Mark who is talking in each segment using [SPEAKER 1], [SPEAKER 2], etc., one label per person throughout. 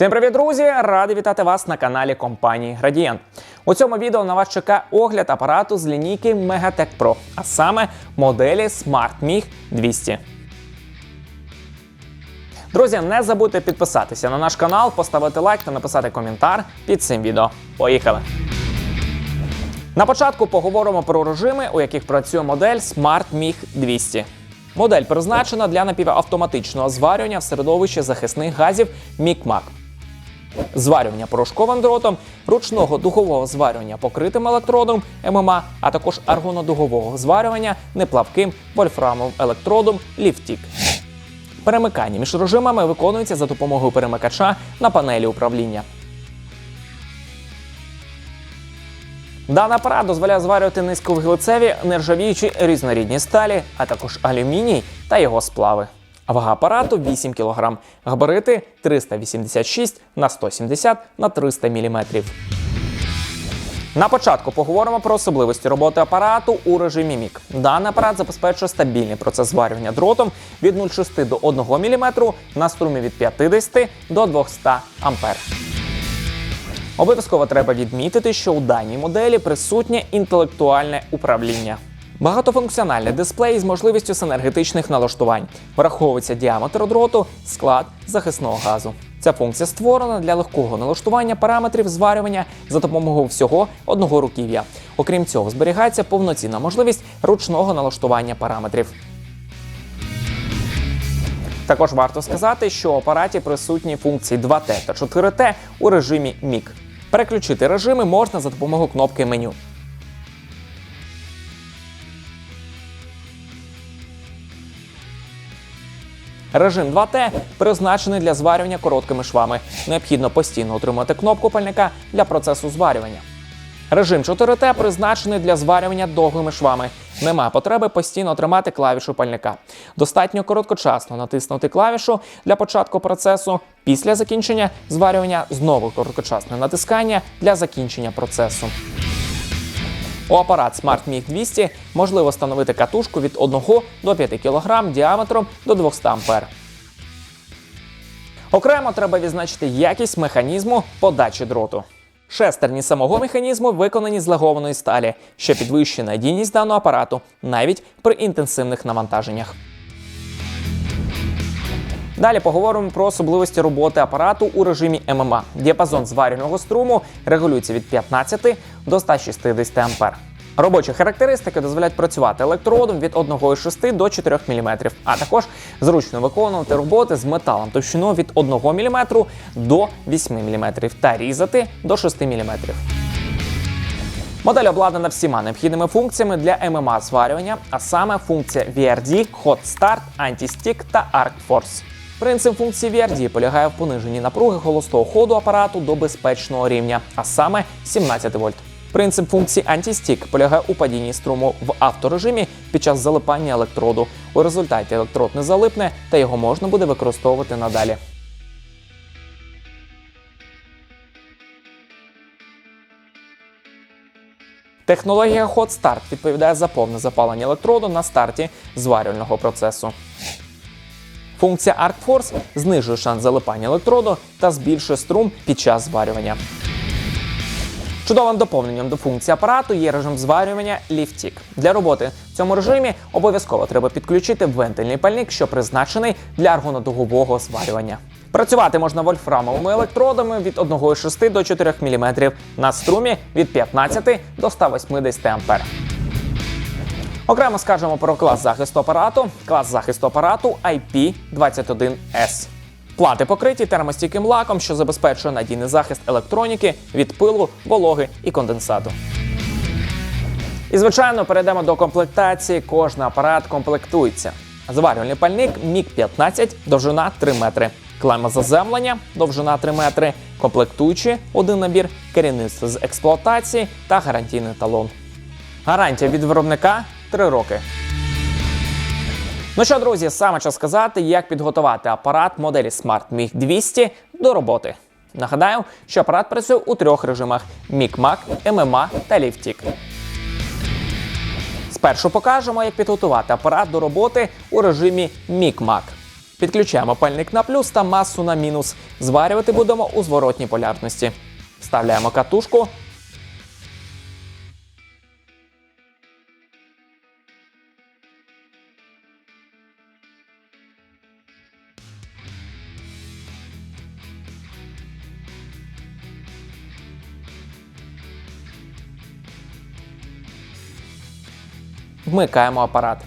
[SPEAKER 1] Всім привіт, друзі! Радий вітати вас на каналі компанії Gradient. У цьому відео на вас чекає огляд апарату з лінійки Megatech Pro, а саме моделі Smart MiG 200. Друзі, не забудьте підписатися на наш канал, поставити лайк та написати коментар під цим відео. Поїхали! На початку поговоримо про режими, у яких працює модель Smart MiG 200. Модель призначена для напівавтоматичного зварювання в середовищі захисних газів MIG-MAG. Зварювання порошковим дротом, ручного духового зварювання покритим електродом ММА, а також аргонодугового зварювання неплавким вольфрамовим електродом ліфтік. Перемикання між режимами виконується за допомогою перемикача на панелі управління. Даний апарат дозволяє зварювати низьковуглецеві, нержавіючі різнорідні сталі, а також алюміній та його сплави. Вага апарату 8 кг, габарити 386 на 170 на 300 мм. На початку поговоримо про особливості роботи апарату у режимі МІК. Даний апарат забезпечує стабільний процес зварювання дротом від 0,6 до 1 мм на струмі від 50 до 200 А. Обов'язково треба відмітити, що у даній моделі присутнє інтелектуальне управління. Багатофункціональний дисплей з можливістю синергетичних налаштувань. Враховується діаметр дроту, склад захисного газу. Ця функція створена для легкого налаштування параметрів зварювання за допомогою всього одного руків'я. Окрім цього, зберігається повноцінна можливість ручного налаштування параметрів. Також варто сказати, що у апараті присутні функції 2T та 4T у режимі MIG. Переключити режими можна за допомогою кнопки меню. Режим 2T призначений для зварювання короткими швами. Необхідно постійно утримувати кнопку пальника для процесу зварювання. Режим 4T призначений для зварювання довгими швами. Немає потреби постійно тримати клавішу пальника. Достатньо короткочасно натиснути клавішу для початку процесу. Після закінчення зварювання знову короткочасне натискання для закінчення процесу. У апарат Smart MiG 200 можливо встановити катушку від 1 до 5 кг діаметром до 200 А. Окремо треба відзначити якість механізму подачі дроту. Шестерні самого механізму виконані з легованої сталі, що підвищує надійність даного апарату навіть при інтенсивних навантаженнях. Далі поговоримо про особливості роботи апарату у режимі ММА. Діапазон зварювального струму регулюється від 15 до 160 А. Робочі характеристики дозволяють працювати електродом від 1,6 до 4 мм, а також зручно виконувати роботи з металом товщиною від 1 мм до 8 мм та різати до 6 мм. Модель обладнана всіма необхідними функціями для ММА зварювання, а саме функція VRD, Hot Start, Anti-Stick та Arc Force. Принцип функції VRD полягає в пониженні напруги холостого ходу апарату до безпечного рівня, а саме 17 вольт. Принцип функції Anti-Stick полягає у падінні струму в авторежимі під час залипання електроду. У результаті електрод не залипне та його можна буде використовувати надалі. Технологія Hot Start відповідає за повне запалення електроду на старті зварювального процесу. Функція Arc знижує шанс залипання електроду та збільшує струм під час зварювання. Чудовим доповненням до функції апарату є режим зварювання ліфтік. Для роботи в цьому режимі обов'язково треба підключити вентильний пальник, що призначений для аргонодугового зварювання. Працювати можна вольфрамовими електродами від 1,6 до 4 мм на струмі від 15 до 180 А. Окремо скажемо про клас захисту апарату. Клас захисту апарату IP21S. Плати покриті термостійким лаком, що забезпечує надійний захист електроніки від пилу, вологи і конденсату. І, звичайно, перейдемо до комплектації. Кожний апарат комплектується. Зварювальний пальник Міг-15, довжина 3 метри. Клема заземлення, довжина 3 метри, комплектуючі один набір, керівництво з експлуатації та гарантійний талон. Гарантія від виробника 3 роки. Ну що, друзі, саме час сказати, як підготувати апарат моделі Smart MiG 200 до роботи. Нагадаю, що апарат працює у трьох режимах: MIG-MAG, MMA та LiftTIC. Спершу покажемо, як підготувати апарат до роботи у режимі MIG-MAG. Підключаємо пальник на плюс та масу на мінус. Зварювати будемо у зворотній полярності. Вставляємо катушку. Вмикаємо апарат.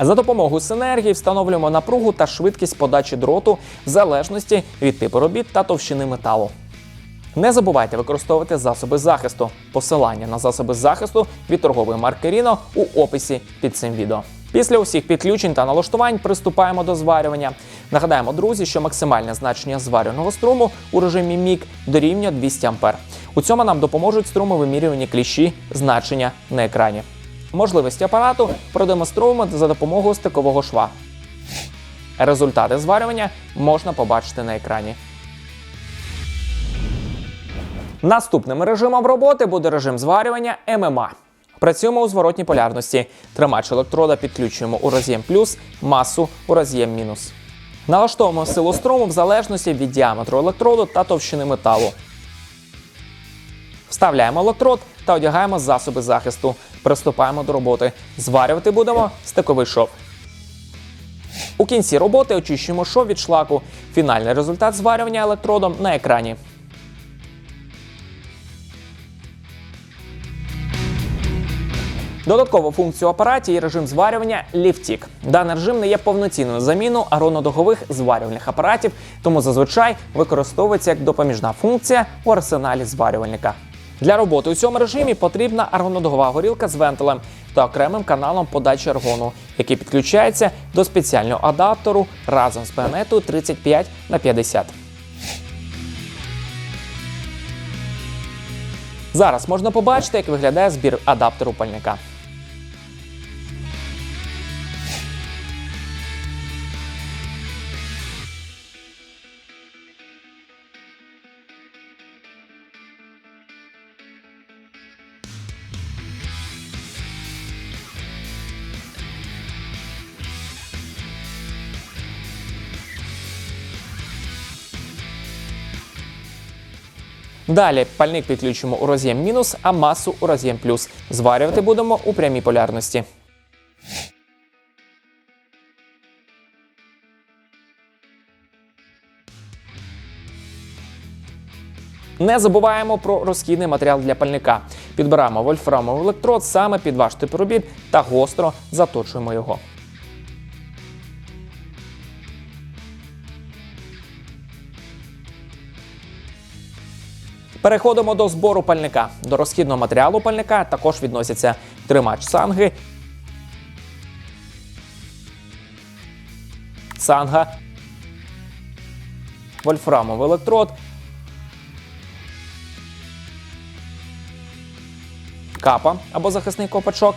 [SPEAKER 1] За допомогою синергії встановлюємо напругу та швидкість подачі дроту в залежності від типу робіт та товщини металу. Не забувайте використовувати засоби захисту. Посилання на засоби захисту від торгової марки Rino у описі під цим відео. Після усіх підключень та налаштувань приступаємо до зварювання. Нагадаємо, друзі, що максимальне значення зварюваного струму у режимі MIG дорівнює 200 А. У цьому нам допоможуть струмовимірювані кліщі значення на екрані. Можливості апарату продемонструємо за допомогою стикового шва. Результати зварювання можна побачити на екрані. Наступним режимом роботи буде режим зварювання ММА. Працюємо у зворотній полярності. Тримач електрода підключуємо у роз'єм плюс, масу у роз'єм мінус. Налаштовуємо силу струму в залежності від діаметру електроду та товщини металу. Вставляємо електрод та одягаємо засоби захисту. Приступаємо до роботи. Зварювати будемо стиковий шов. У кінці роботи очищуємо шов від шлаку. Фінальний результат зварювання електродом на екрані. Додаткову функцію апараті є режим зварювання ліфтік. Даний режим не є повноцінною заміною аронодогових зварювальних апаратів, тому зазвичай використовується як допоміжна функція у арсеналі зварювальника. Для роботи у цьому режимі потрібна аргонодогова горілка з вентилем та окремим каналом подачі аргону, який підключається до спеціального адаптеру разом з байонетою 35 на 50. Зараз можна побачити, як виглядає збір адаптеру пальника. Далі пальник підключимо у роз'єм мінус, а масу у роз'єм плюс. Зварювати будемо у прямій полярності. Не забуваємо про розхідний матеріал для пальника. Підбираємо вольфрамовий електрод саме під ваш тип та гостро заточуємо його. Переходимо до збору пальника. До розхідного матеріалу пальника також відносяться тримач санги, санга, вольфрамовий електрод, капа або захисний копачок,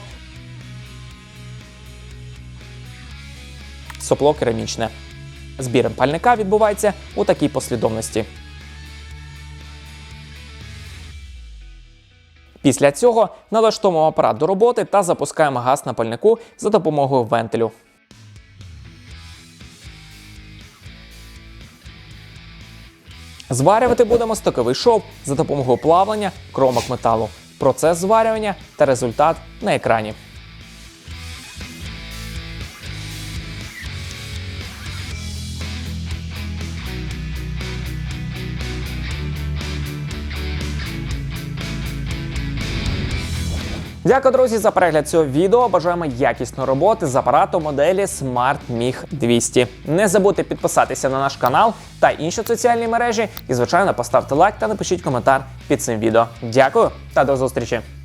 [SPEAKER 1] сопло керамічне. Збір пальника відбувається у такій послідовності. Після цього налаштовуємо апарат до роботи та запускаємо газ на пальнику за допомогою вентилю. Зварювати будемо стоковий шов за допомогою плавлення кромок металу. Процес зварювання та результат на екрані. Дякую, друзі, за перегляд цього відео. Бажаємо якісної роботи з апарату моделі Smart MiG 200. Не забудьте підписатися на наш канал та інші соціальні мережі. І, звичайно, поставте лайк та напишіть коментар під цим відео. Дякую та до зустрічі!